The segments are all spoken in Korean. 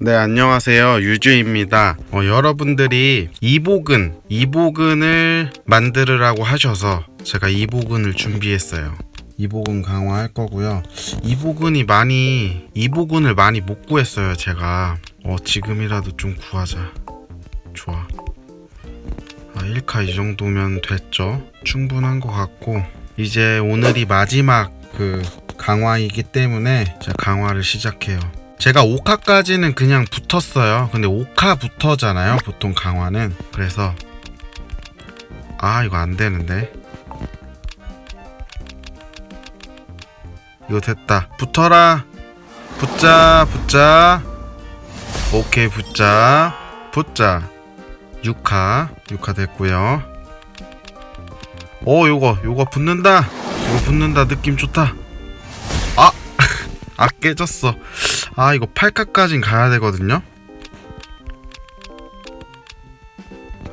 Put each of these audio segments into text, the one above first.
네, 안녕하세요. 유주입니다. 어, 여러분들이 이복은, 이복은을 만들으라고 하셔서 제가 이복은을 준비했어요. 이복은 강화할 거고요. 이복은이 많이, 이복은을 많이 못 구했어요, 제가. 어, 지금이라도 좀 구하자. 좋아. 아, 1카 이 정도면 됐죠? 충분한 것 같고, 이제 오늘이 마지막 그 강화이기 때문에 제가 강화를 시작해요. 제가 5카까지는 그냥 붙었어요. 근데 5카부터잖아요. 보통 강화는. 그래서 아 이거 안 되는데. 이거 됐다. 붙어라. 붙자, 붙자. 오케이, 붙자. 붙자. 6카. 6카 됐고요. 오, 요거, 요거 붙는다. 이거 붙는다. 느낌 좋다. 아, 아 깨졌어. 아 이거 8카까진 가야 되거든요?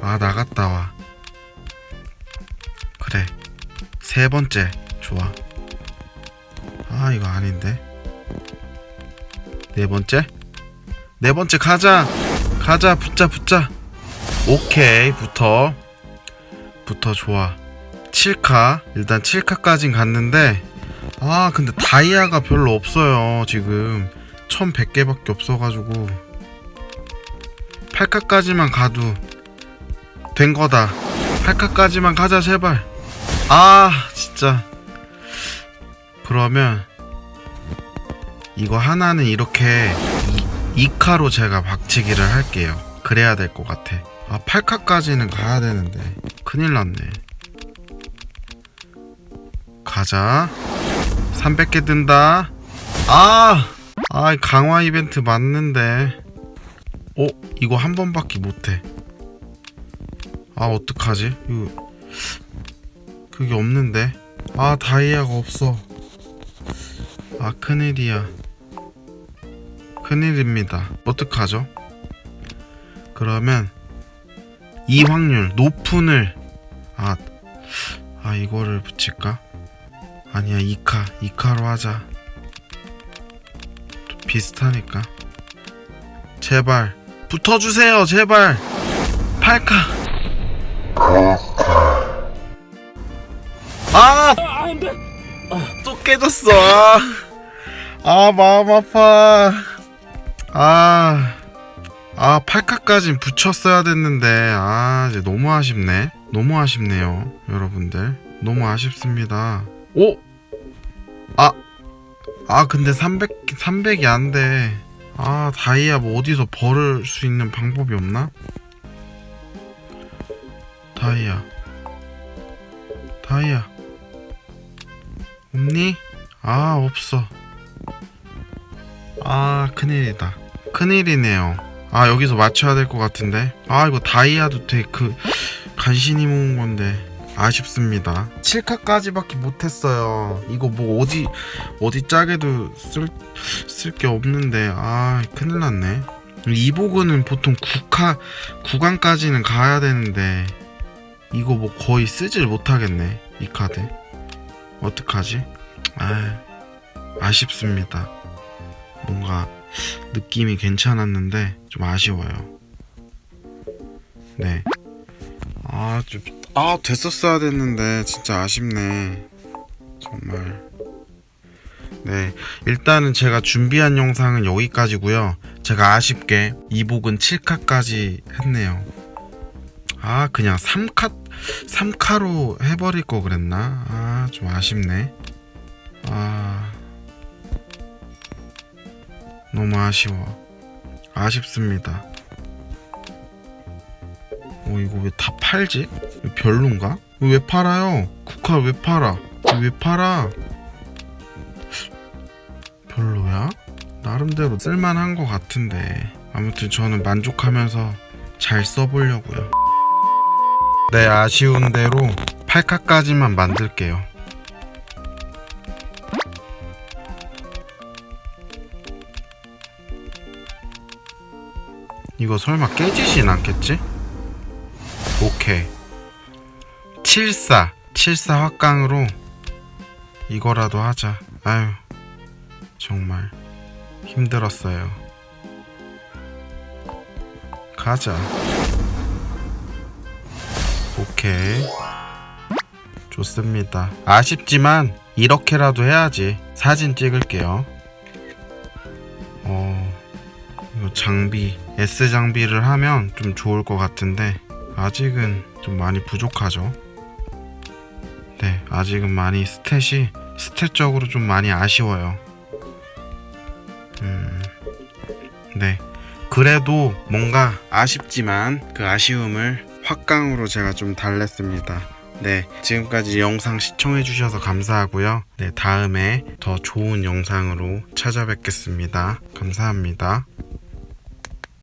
아 나갔다 와. 그래. 세 번째. 좋아. 아 이거 아닌데. 네 번째? 네 번째 가자. 가자. 붙자 붙자. 오케이. 붙어. 붙어 좋아. 7카. 일단 7카까진 갔는데 아 근데 다이아가 별로 없어요 지금. 1100개밖에 없어가지고. 8카까지만 가도 된 거다. 8카까지만 가자 제발. 아 진짜. 그러면 이거 하나는 이렇게 2카로 제가 박치기를 할게요. 그래야 될 것 같아. 아 8카까지는 가야 되는데. 큰일 났네. 가자 300개 든다 아 아, 강화 이벤트 맞는데. 어, 이거 한 번밖에 못해. 아, 어떡하지? 이거 그게 없는데. 아, 다이아가 없어. 아, 큰일이야. 큰일입니다. 어떡하죠? 그러면 이 확률 높은을 아, 아 이거를 붙일까? 아니야, 2카, 2카로 하자. 비슷하니까. 제발 붙어주세요 제발. 8카. 아! 또 깨졌어. 아, 아 마음 아파. 아, 아 8카까진 붙였어야 됐는데 아 이제 너무 아쉽네. 너무 아쉽네요 여러분들. 너무 아쉽습니다 오! 아 아 근데 300 300이 안 돼. 아 다이아 뭐 어디서 벌을 수 있는 방법이 없나? 다이아 다이아 없니? 아 없어. 아 큰일이다. 큰일이네요. 아 여기서 맞춰야 될 것 같은데. 아 이거 다이아도 되게 그 간신히 모은 건데. 아쉽습니다. 7카까지밖에 못했어요. 이거 뭐 어디 어디 짜게도 쓸 쓸 게 없는데 아 큰일 났네. 이보그는 보통 9카 9강까지는 가야 되는데 이거 뭐 거의 쓰질 못하겠네 이 카드. 어떡하지? 아 아쉽습니다. 뭔가 느낌이 괜찮았는데 좀 아쉬워요. 네. 아, 좀, 아, 됐었어야 됐는데, 진짜 아쉽네. 정말. 네. 일단은 제가 준비한 영상은 여기까지고요 제가 아쉽게 이복은 7카까지 했네요. 아, 그냥 3카, 3카로 해버릴 거 그랬나? 아, 좀 아쉽네. 아. 너무 아쉬워. 아쉽습니다. 어 이거 왜 다 팔지? 별론가? 왜 팔아요? 국화 왜 팔아? 왜 팔아? 별로야? 나름대로 쓸만한 것 같은데 아무튼 저는 만족하면서 잘 써보려고요 네 아쉬운 대로 8카까지만 만들게요 이거 설마 깨지진 않겠지? 오케이 74 74 확강으로 이거라도 하자 아유 정말 힘들었어요. 가자. 오케이. 좋습니다. 아쉽지만 이렇게라도 해야지. 사진 찍을게요. 어, 이거 장비 S 장비를 하면 좀 좋을 것 같은데 아직은 좀 많이 부족하죠. 네, 아직은 많이 스탯이 스탯적으로 좀 많이 아쉬워요. 음, 네. 그래도 뭔가 아쉽지만 그 아쉬움을 확강으로 제가 좀 달랬습니다. 네, 지금까지 영상 시청해주셔서 감사하고요. 네, 다음에 더 좋은 영상으로 찾아뵙겠습니다. 감사합니다.